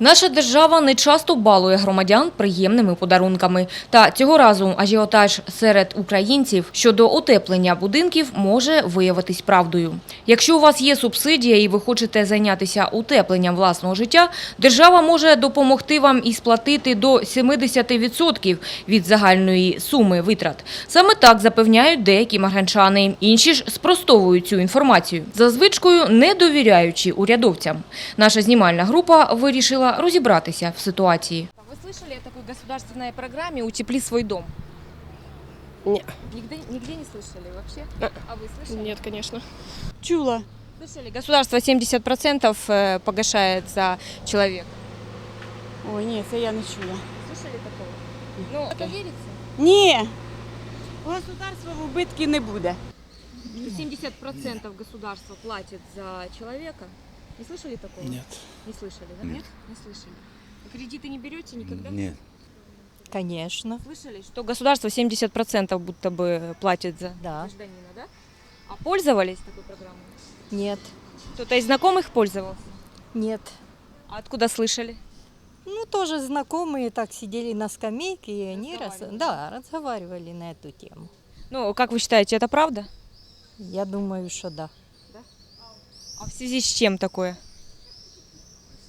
Наша держава не часто балує громадян приємними подарунками. Та цього разу ажіотаж серед українців щодо утеплення будинків може виявитись правдою. Якщо у вас є субсидія і ви хочете зайнятися утепленням власного життя, держава може допомогти вам і сплатити до 70% від загальної суми витрат. Саме так запевняють деякі марганчани. Інші ж спростовують цю інформацію, за звичкою не довіряючи урядовцям. Наша знімальна група вирішила розібратися в ситуації. Ви слышали о такой государственной программе «Утепли свой дом»? Не. Нигде, нигде не слышали вообще? Э. А вы слышали? Нет, конечно. Чула. Слышали, государство 70% э, погашает за человека. Ой, ні, це я не чула. Слышали такого? Ну, это верится? Ні. У государства в убитки не буде. 70% государство платит за человека. Не слышали такого? Нет. Не слышали, да? Нет. Не слышали. Кредиты не берете никогда? Нет. Конечно, Слышали, что государство 70% будто бы платит за да. гражданина, да? А пользовались такой программой? Нет, Кто-то из знакомых пользовался? нет. А откуда слышали? Ну, тоже знакомые так сидели на скамейке, и они раз, да, разговаривали на эту тему. Ну, как вы считаете, это правда? Я думаю, что да. А в связи с чем такое?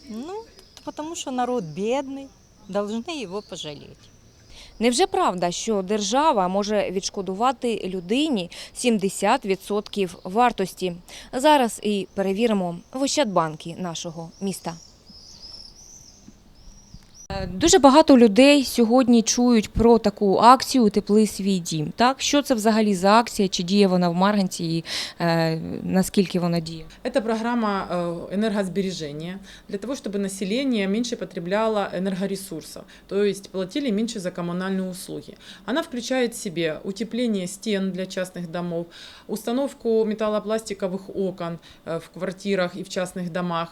Ну, потому что народ бедный, должны его пожалеть. Невже правда, що держава може відшкодувати людині 70% вартості? Зараз і перевіримо в Ощадбанки нашого міста. Е, Дуже багато людей сьогодні чують про таку акцію Тепли свій дім. Так, що це взагалі за акція? Чи діє вона в Марганці? І е, наскільки вона діє? Это программа э, энергосбережения для того, чтобы население меньше потребляло энергоресурсов, то есть платили меньше за коммунальные услуги. Она включает в себе утепление стен для частных домов, установку металлопластиковых окон э, в квартирах и в частных домах.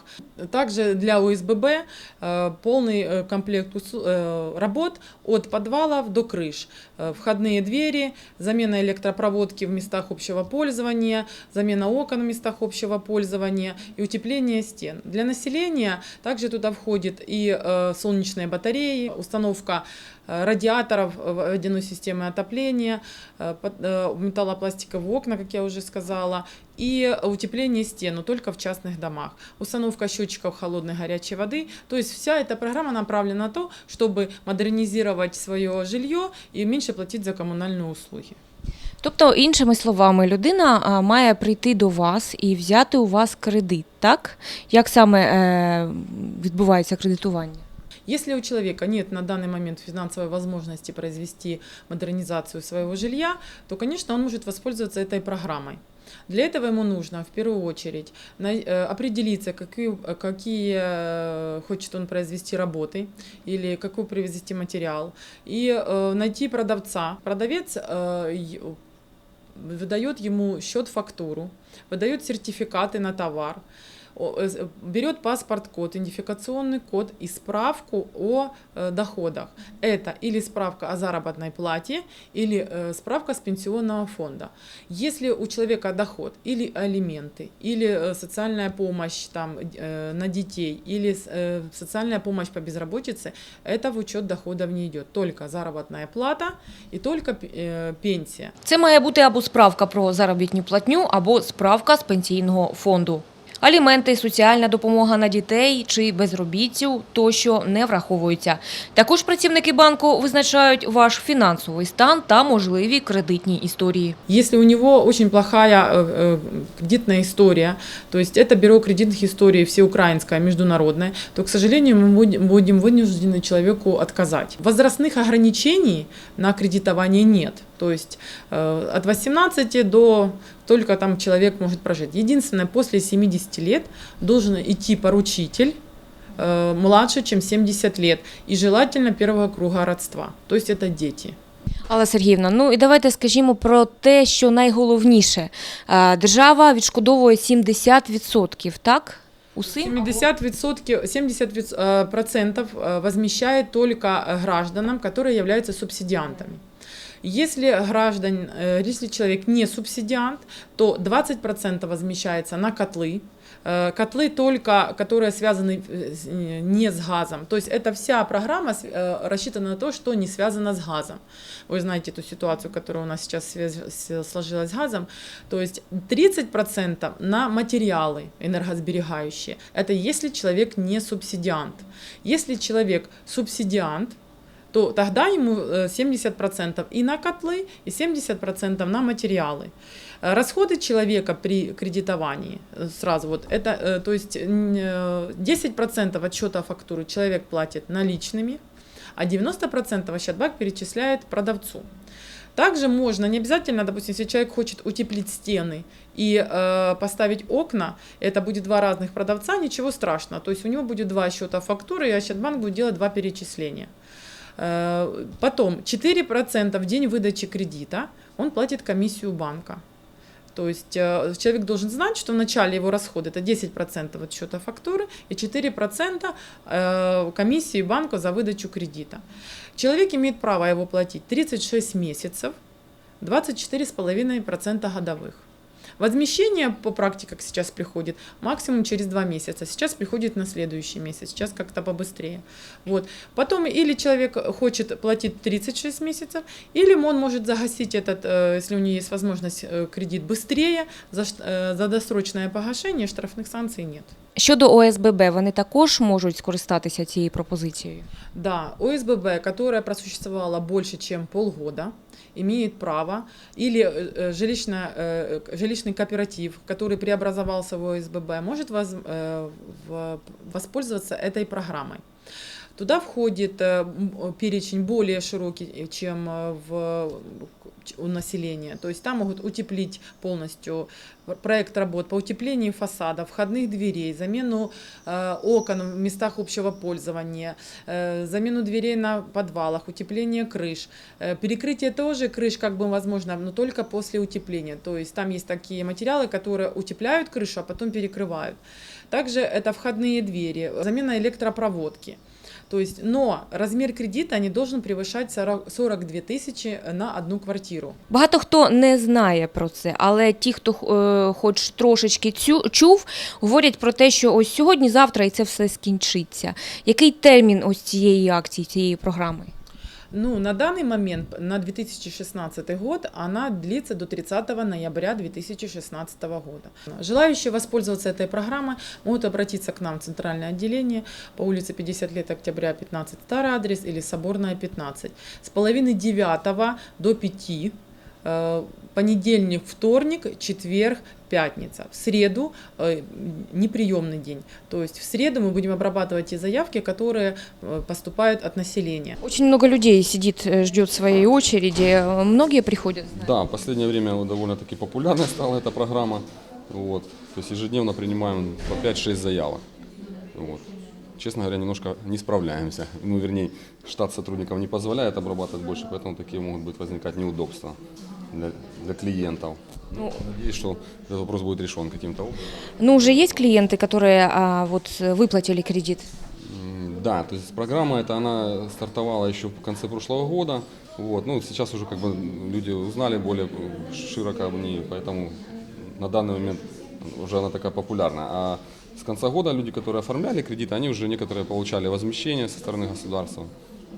Также для ОСББ э, полный э, комплект э, работ от подвалов до крыш. Э, Входные двери, замена электропроводки в местах общего пользования, замена окон в местах общего пользования и утепление стен. Для населения также туда входит и э, солнечные батареи, установка радиаторов водяной системы отопления, металлопластиковые окна, как я уже сказала, и утепление стен, но только в частных домах. Установка счетчиков холодной и горячей воды. То есть вся эта программа направлена на то, чтобы модернизировать свое жилье и меньше платить за коммунальные услуги. Тобто, іншими словами, людина а, має прийти до вас і взяти у вас кредит, так? Як саме е, відбувається кредитування? Если у человека нет на данный момент финансовой возможности произвести модернизацию своего жилья, то, конечно, он может воспользоваться этой программой. Для этого ему нужно в первую очередь на- э, определиться, какие, какие э, хочет он произвести работы или какой привезти материал, и э, найти продавца. Продавец э, й- выдает ему счет-фактуру, выдает сертификаты на товар, о- э, с- берет паспорт-код, идентификационный код и справку о э, доходах. Это или справка о заработной плате, или э, справка с пенсионного фонда. Если у человека доход или алименты, или э, социальная помощь там, э, на детей, или с- э, социальная помощь по безработице, это в учет доходов не идет. Только заработная плата и только п- э, пенсия. Це має бути або справка про заробітну платню, або справка з пенсійного фонду. Аліменти, соціальна допомога на дітей чи безробітцю тощо не враховуються. Також працівники банку визначають ваш фінансовий стан та можливі кредитні історії. Если у него очень плохая э, э, кредитная история, то есть это бюро кредитных историй всеукраинское, международное, то, к сожалению, мы будем- будем вынуждены человеку отказать. Возрастных ограничений на кредитование нет. То есть э, от 18 до только там человек может прожить. Единственное, после 70 лет должен идти поручитель, э, младше, чем 70 лет, и желательно первого круга родства, то есть это дети. Алла Сергіївна, ну і давайте скажімо про те, що найголовніше. Е, Держава відшкодовує 70%, так? Усім? 70%, 70% э, процентов э, возмещает только э, гражданам, которые являются субсидиантами. Если граждан, э, если человек не субсидиант, то 20% возмещается на котлы, Э, Котлы только, которые связаны э, с- э, не с газом. То есть это вся программа с- э, рассчитана на то, что не связано с газом. Вы знаете эту ситуацию, которая у нас сейчас связ- с- сложилась с газом. То есть 30% на материалы энергосберегающие. Это если человек не субсидиант. Если человек субсидиант, то тогда ему э, 70% и на котлы, и 70% на материалы. Э, Расходы человека при кредитовании, э, сразу вот это, э, то есть н- э, 10% от счета фактуры человек платит наличными, а 90% Ощадбанк перечисляет продавцу. Также можно, не обязательно, допустим, если человек хочет утеплить стены и э, поставить окна, это будет два разных продавца, ничего страшного. То есть у него будет два счета фактуры, и Ощадбанк будет делать два перечисления. Э, Потом 4% в день выдачи кредита он платит комиссию банка. То есть э, человек должен знать, что в начале его расхода это 10% от счета фактуры и 4% э, комиссии банка за выдачу кредита. Человек имеет право его платить 36 месяцев, 24,5% годовых. Возмещение по практике, как сейчас приходит, максимум через два месяца. Сейчас приходит на следующий месяц, сейчас как-то побыстрее. Вот. Потом или человек хочет платить 36 месяцев, или он может загасить этот, э, если у него есть возможность, э, кредит быстрее, за, ш- э, за досрочное погашение штрафных санкций нет. Щодо ОСББ, вони також можуть скористатися цією пропозицією. Да, ОСББ, которая просуществовала больше, чем полгода, имеет право, или э, э, жилищно, э, жилищный кооператив, который преобразовался в ОСББ, может воз- воспользоваться этой программой. Туда входит э, э, перечень более широкий, э, чем в, у населения. То есть там могут утеплить полностью проект работ по утеплению фасадов, входных дверей, замену окон в местах общего пользования, замену дверей на подвалах, утепление крыш. Перекрытие тоже крыш как бы возможно, но только после утепления. То есть там есть такие материалы, которые утепляют крышу, а потом перекрывают. Также это входные двери, замена электропроводки. То есть, но размер кредита не должен превышать 40 42 тысячи на одну квартиру. Багато хто не знає про це, але ті, хто е, хоч трошечки цю, чув, говорять про те, що ось сьогодні-завтра і це все скінчиться. Який термін ось цієї акції, цієї програми? Ну, на данный момент, на 2016 год, она длится до 30 ноября 2016 года. Желающие воспользоваться этой программой могут обратиться к нам в центральное отделение по улице 50 лет октября 15 старый адрес или Соборная 15. С половины 9 до 5 э, понедельник, вторник, четверг, пятница. В среду э, неприемный день. То есть в среду мы будем обрабатывать те заявки, которые э, поступают от населения. Очень много людей сидит, э, ждет своей очереди. Э, Многие приходят. Да, в последнее время вот довольно-таки популярной стала эта программа. Вот. То есть ежедневно принимаем по 5-6 заявок. Вот. Честно говоря, немножко не справляемся. Ну, вернее, штат сотрудников не позволяет обрабатывать больше, поэтому такие могут быть возникать неудобства для, для клиентов. Ну, Надеюсь, что этот вопрос будет решен каким-то образом. Ну, уже есть клиенты, которые а, вот э, выплатили кредит? М, Да, то есть программа эта, она стартовала еще в конце прошлого года. Вот, ну, сейчас уже как бы люди узнали более э, широко об ней, поэтому на данный момент уже она такая популярна. А с конца года люди, которые оформляли кредиты, они уже некоторые получали возмещение со стороны государства.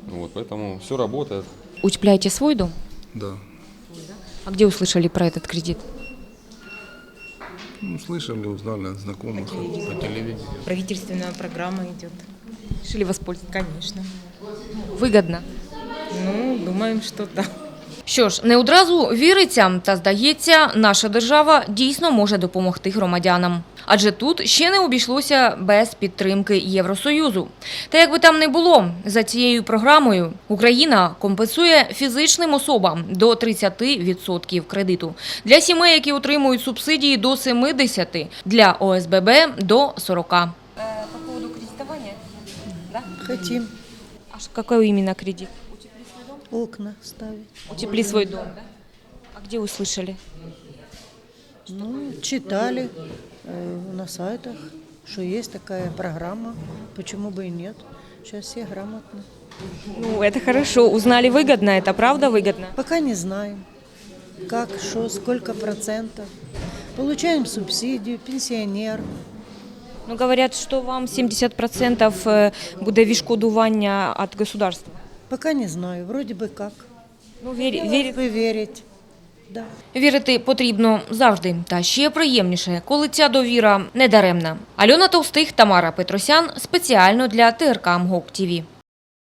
Вот, поэтому все работает. Утепляете свой дом? Да. А где услышали про этот кредит? Ну, слышали, узнали от знакомых по телевидению. Правительственная программа идет. Решили воспользоваться? Конечно. Вигідно. Ну, думаем, что да. Що ж, не одразу віриться, та здається, наша держава дійсно може допомогти громадянам. Адже тут ще не обійшлося без підтримки Євросоюзу. Та як би там не було, за цією програмою Україна компенсує фізичним особам до 30% кредиту. Для сімей, які отримують субсидії до 70%, для ОСББ до 40%. По поводу кредитування? Хотим А який іменно кредит? Окна ставить. Утепли свой дом, да? А где услышали? Ну, читали э, на сайтах, что есть такая программа. Почему бы и нет? Сейчас все грамотно. Ну, это хорошо. Узнали выгодно, это правда выгодно? Пока не знаем, как, что, сколько процентов. Получаем субсидию, пенсионер. Ну, говорять, що вам 70% е, буде відшкодування від государства. Пока не знаю, вроде бы как. Ну, вірі, вірі, Вы верить. Да. Вірити потрібно завжди, та ще приємніше, коли ця довіра не даремна. Альона Товстих, Тамара Петросян спеціально для ТРК МГОК ТІВІ.